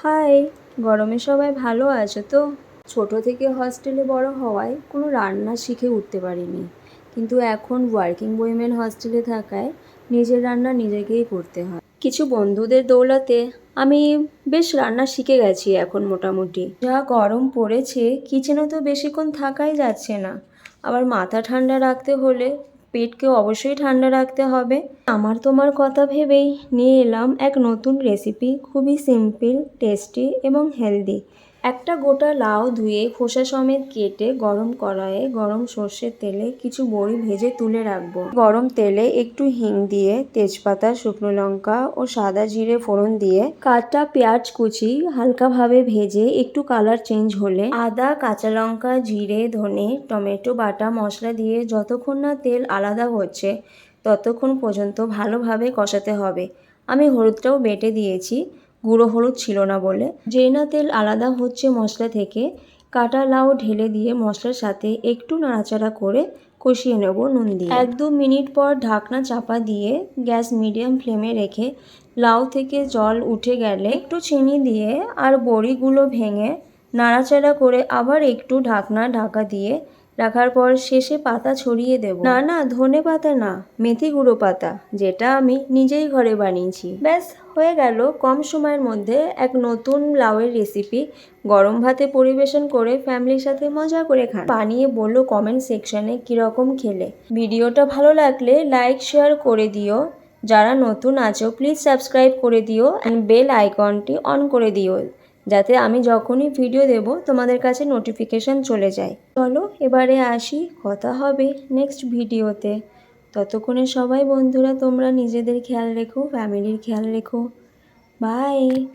High গরমে সবাই ভালো আছো তো। ছোট থেকে হস্টেলে বড় হওয়ায় কোনো রান্না শিখে উঠতে পারিনি। কিন্তু এখন ওয়ার্কিং উইমেন হস্টেলে থাকায় নিজের রান্না নিজেকেই করতে হয়। কিছু বন্ধুদের দৌলতে আমি বেশ রান্না শিখে গেছি এখন মোটামুটি। যা গরম পড়েছে কিচেনে তো বেশিক্ষণ থাকাই যাচ্ছে না। আবার মাথা ঠান্ডা রাখতে হলে পেটকে অবশ্যই ঠান্ডা রাখতে হবে। আমার তোমার কথা ভেবেই নিয়ে এলাম এক নতুন রেসিপি খুবই সিম্পল টেস্টি এবং হেলদি একটা গোটা লাউ ধুয়ে খোসা সমেত কেটে গরম কড়াইয়ে গরম সর্ষের তেলে কিছু বড়ি ভেজে তুলে রাখব। গরম তেলে একটু হিং দিয়ে তেজপাতা, শুকনো লঙ্কা ও সাদা জিরে ফোড়ন দিয়ে কাটা পেঁয়াজ কুচি হালকাভাবে ভেজে একটু কালার চেঞ্জ হলে আদা, কাঁচা লঙ্কা, জিরে, ধনে, টমেটো, বাটা, মশলা দিয়ে যতক্ষণ না তেল আলাদা হচ্ছে ততক্ষণ পর্যন্ত ভালোভাবে কষাতে হবে। আমি হলুদটাও বেটে দিয়েছি। গুঁড়ো হলুদ ছিল না বলে। যেই না তেল আলাদা হচ্ছে মশলা থেকে, কাটা লাউ ঢেলে দিয়ে মশলার সাথে একটু নাড়াচাড়া করে কষিয়ে নেব নুন দিয়ে। এক দু মিনিট পর ঢাকনা চাপা দিয়ে গ্যাস মিডিয়াম ফ্লেমে রেখে লাউ থেকে জল উঠে গেলে একটু চিনি দিয়ে আর বড়িগুলো ভেঙে নাড়াচাড়া করে আবার একটু ঢাকনা ঢাকা দিয়ে রাখার পর শেষে পাতা ছড়িয়ে দেব। না না, ধনে পাতা না, মেথি গুঁড়ো পাতা, যেটা আমি নিজেই ঘরে বানিয়েছি। ব্যাস, হয়ে গেল কম সময়ের মধ্যে এক নতুন লাউয়ের রেসিপি গরম ভাতে পরিবেশন করে ফ্যামিলির সাথে মজা করে খান। বানিয়ে বলল কমেন্ট সেকশনে কীরকম খেলে। ভিডিওটা ভালো লাগলে লাইক শেয়ার করে দিও। যারা নতুন আছো প্লিজ সাবস্ক্রাইব করে দিও। অ্যান্ড বেল আইকনটি অন করে দিও। যাতে আমি যখনই ভিডিও দেব, তোমাদের কাছে নোটিফিকেশান চলে যায়। চলো, এবারে আসি, কথা হবে নেক্সট ভিডিওতে ততক্ষণে সবাই বন্ধুরা, তোমরা নিজেদের খেয়াল রেখো ফ্যামিলির খেয়াল রেখো। বাই